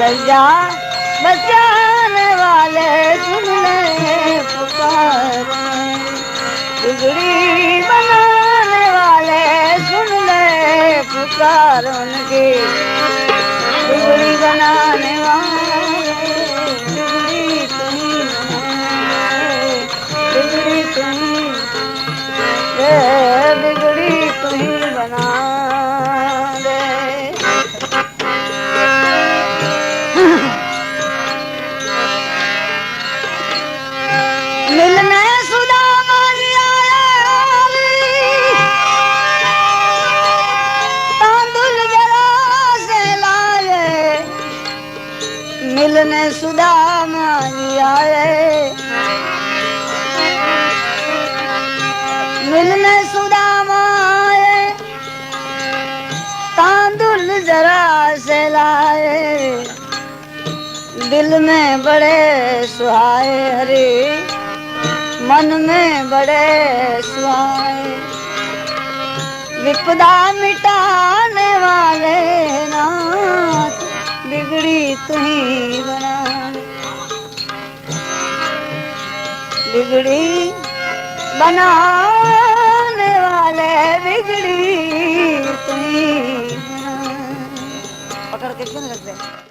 लज्जा बचाने वाले सुन ले पुकार बिगड़ी बनाने वाले सुन ले पुकार उनकी बिगड़ी बनाने वाले बिगड़ी तुम्ही बनाए, बिगड़ी तुम्ही मिलने सुदामा जी आए मिलने सुदामा आए तांदुल जरा से लाए दिल में बड़े सुहाए हरे मन में बड़े सुहाए विपदा मिटाने वाले नाथ बिगड़ी बनाने वाले बिगड़ी तुम्ही बना पकड़ के क्यों नहीं रखते